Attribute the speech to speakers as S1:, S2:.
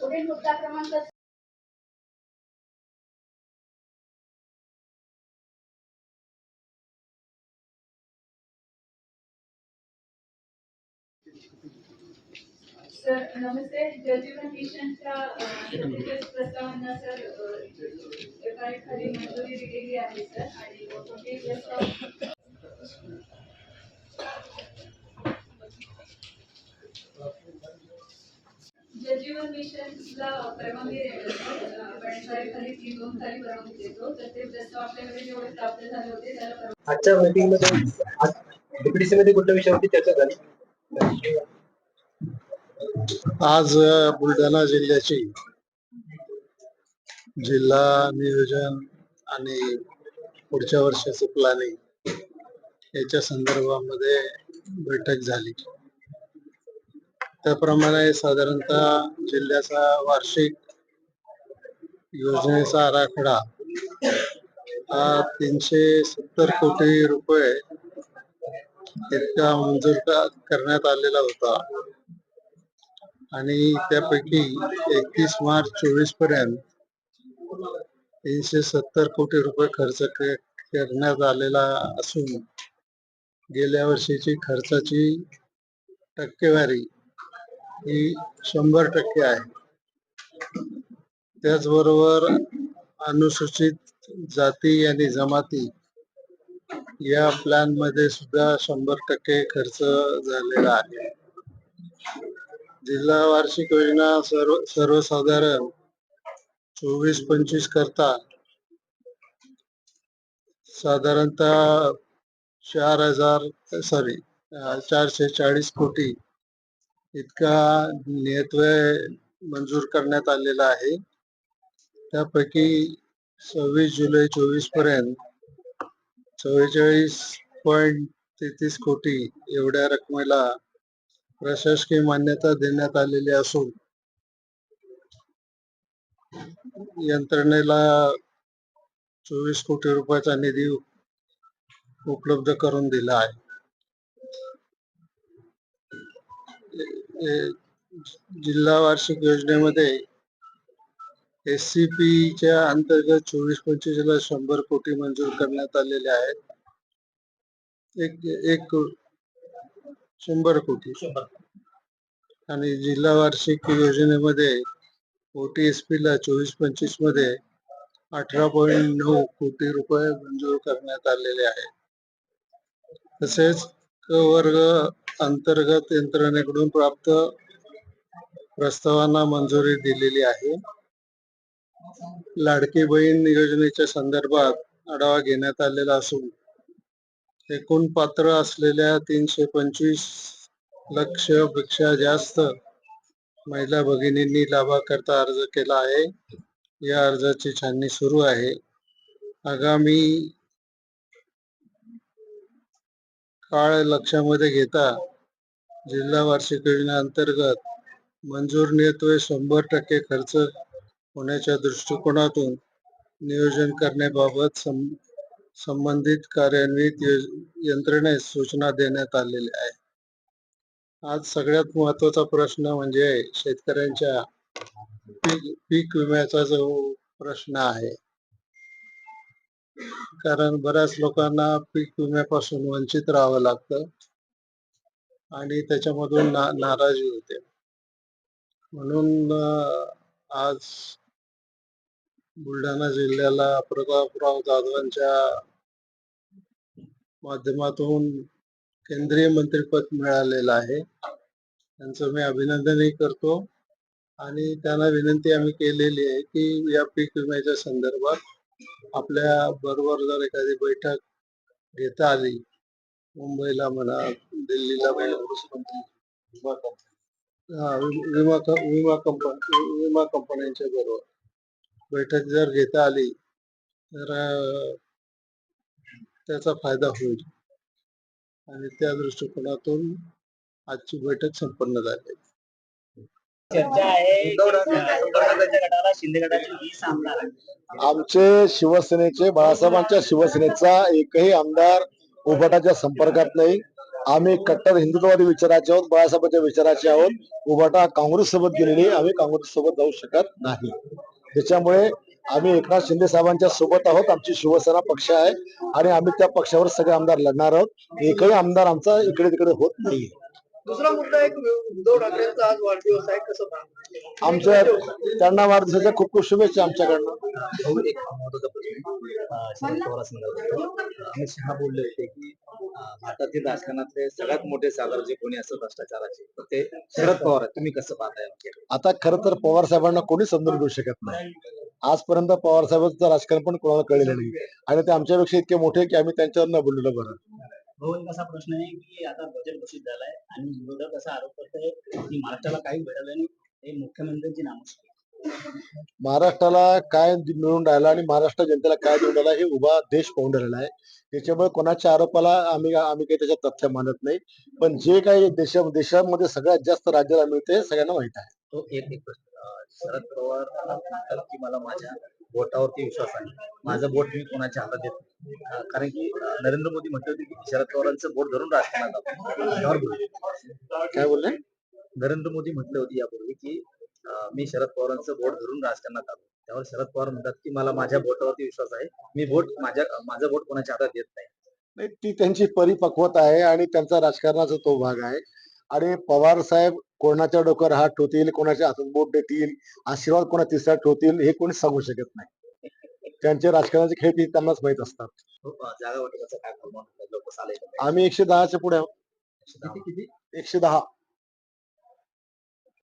S1: पुढील मुद्दा क्रमांक सर नमस्ते. जलजीवन मिशनच्या प्रस्तावांना सर एखादी मंजुरी दिलेली आहे सर आणि कोणते प्रस्ताव जलजीवन मिशनला परवानगी आपण खाली तीन दोन खाली परवानगी देतो. तर ते प्रस्ताव आपल्याकडे जेवढे प्राप्त झाले होते त्याला
S2: आजच्या मीटिंगमध्ये मध्ये कुठल्या विषयावरती चर्चा झाली?
S3: आज बुलढाणा जिल्ह्याची जिल्हा नियोजन आणि पुढच्या वर्षाचे प्लॅनिंग याच्या संदर्भामध्ये बैठक झाली. त्याप्रमाणे साधारणतः जिल्ह्याचा वार्षिक योजनेचा आराखडा हा तीनशे सत्तर कोटी रुपये इतका मंजूर करण्यात आलेला होता. आणि त्यापैकी एकतीस मार्च चोवीसपर्यंत तीनशे सत्तर कोटी रुपये खर्च करण्यात आलेला असून गेल्या वर्षीची खर्चाची टक्केवारी ही शंभर टक्के आहे. त्याचबरोबर अनुसूचित जाती आणि जमाती या प्लॅनमध्ये सुद्धा शंभर टक्के खर्च झालेला आहे. जिल्हा वार्षिक योजना सर्व सर्वसाधारण चोवीस पंचवीस करता साधारणतः चार हजार सॉरी चारशे चाळीस कोटी इतका नियतव्यय मंजूर करण्यात आलेला आहे. त्यापैकी सव्वीस जुलै चोवीसपर्यंत चव्वेचाळीस पॉईंट तेहतीस कोटी एवढ्या रकमेला प्रशासकीय मान्यता देण्यात आलेली असून यंत्रणेला चोवीस कोटी रुपयाचा निधी उपलब्ध करून दिला आहे. जिल्हा वार्षिक योजनेमध्ये एस सी पी च्या अंतर्गत चोवीस पंचवीस ला शंभर कोटी मंजूर करण्यात आलेले आहेत. एक एक शंभर कोटी. आणि जिल्हा वार्षिक योजनेमध्ये ओटीएसपी ला चोवीस पंचवीसमध्ये अठरा पॉईंट नऊ कोटी रुपये मंजूर करण्यात आलेले आहेत. तसेच क वर्ग अंतर्गत यंत्रणेकडून प्राप्त प्रस्तावांना मंजुरी दिलेली आहे. लाडकी बहीण योजनेच्या संदर्भात आढावा घेण्यात आलेला असून एकूण पात्र असलेल्या तीनशे पंचवीस लक्षपेक्षा जास्त महिला भगिनींनी लाभाकरता अर्ज केला आहे. या अर्जाची छाननी सुरू आहे. आगामी काळ लक्षामध्ये घेता जिल्हा वार्षिक योजना अंतर्गत मंजूर नियतव्य शंभर टक्के खर्च होण्याच्या दृष्टिकोनातून नियोजन करण्याबाबत सं- संबंधित कार्यान्वित यंत्रणेस सूचना देण्यात आलेल्या आहे. आज सगळ्यात महत्त्वाचा प्रश्न म्हणजे शेतकऱ्यांच्या पीक पीक विम्याचा जो प्रश्न आहे. कारण बऱ्याच लोकांना पीक विम्यापासून वंचित राहावं लागतं आणि त्याच्यामधून ना नाराजी होते. म्हणून आज बुलढाणा जिल्ह्याला प्रतापराव जाधवांच्या माध्यमातून केंद्रीय मंत्रिपद मिळालेलं आहे. त्यांचं मी अभिनंदनही करतो. आणि त्यांना विनंती आम्ही केलेली आहे की या पीक विम्याच्या संदर्भात आपल्या बरोबर जर एखादी बैठक घेता आली मुंबईला म्हणा दिल्लीला म्हणा विमा विमा कंपनी विमा कंपन्यांच्या बरोबर. बैठक जर घेता आली तर त्याचा फायदा होईल. आणि त्या दृष्टिकोनातून आजची बैठक संपन्न झाली.
S4: आमचे शिवसेनेचे बाळासाहेबांच्या शिवसेनेचा एकही आमदार उभाटाच्या संपर्कात नाही. आम्ही कट्टर हिंदुत्ववादी विचाराचे आहोत बाळासाहेबांच्या विचाराचे आहोत. उभाटा काँग्रेस सोबत गेलेली आम्ही काँग्रेस सोबत जाऊ शकत नाही. त्याच्यामुळे आम्ही एकनाथ शिंदे साहेबांच्या सोबत आहोत. आमची शिवसेना पक्ष आहे आणि आम्ही त्या पक्षावर सगळे आमदार लढणार आहोत. एकही आमदार आमचा इकडे तिकडे होत नाही
S2: दुसरा मुद्दा एक उद्धव ठाकरेंचा आज वाढदिवस आहे. कसं?
S4: आमच्या त्यांना वाढदिवसाच्या खूप खूप शुभेच्छा आमच्याकडनं.
S5: अमित शहा बोलले होते की भारतातील राजकारणातले सगळ्यात मोठे सागर जे कोणी असतात भ्रष्टाचाराचे तर ते शरद पवार आहेत. तुम्ही कसं पाहताय?
S4: आता खरं तर पवार साहेबांना कोणी समजून घेऊ शकत नाही. आजपर्यंत पवार साहेबांचं राजकारण पण कोणाला कळलेलं नाही. आणि ते आमच्यापेक्षा इतके मोठे की आम्ही त्यांच्यावर न बोललेलं बरं.
S5: असा प्रश्न आहे की आता बजेट घोषित झालाय आणि विरोधक असा आरोप करतोय की महाराष्ट्राला काही मिळालं नाही हे मुख्यमंत्र्यांची नामुष्की.
S4: महाराष्ट्राला काय मिळून राहिलं आणि महाराष्ट्र जनतेला काय देऊन राहिला हे उभा देश पाहून राहिलेला आहे. त्याच्यामुळे कोणाच्या आरोपाला आम्ही आम्ही काही त्याच्यात तथ्य मानत नाही. पण जे काही देशा देशामध्ये सगळ्यात जास्त राज्याला मिळते सगळ्यांना माहीत आहे.
S5: तो एक एक शरद पवार की मला माझ्या बोटावरती विश्वास आहे. माझं बोट मी कोणाच्या हातात देत कारण की नरेंद्र मोदी म्हटले होते की शरद पवारांचं बोट धरून राजकारणात.
S4: काय बोलले?
S5: नरेंद्र मोदी म्हटले होते यापूर्वी की मी शरद पवारांचं बोट धरून राजकारणात आलो. त्यावर शरद पवार म्हणतात की मला माझ्या बोटावरती विश्वास आहे. मी बोट माझ्या माझं बोट कोणाच्या हातात देत नाही.
S4: नाही ती त्यांची परिपक्वता आहे आणि त्यांचा राजकारणाचा तो भाग आहे. आणि पवार साहेब कोणाच्या डोक्यावर हात ठेवतील कोणाच्या हातात बोट देतील आशीर्वाद कोणा तिसऱ्या ठेवतील हे कोणी सांगू शकत नाही. त्यांचे राजकारणाचे खेळ ते त्यांनाच माहीत असतात.
S5: जागा वाटपाचा काय लोक
S4: आम्ही एकशे दहाच्या पुढे आहोत. एकशे दहा.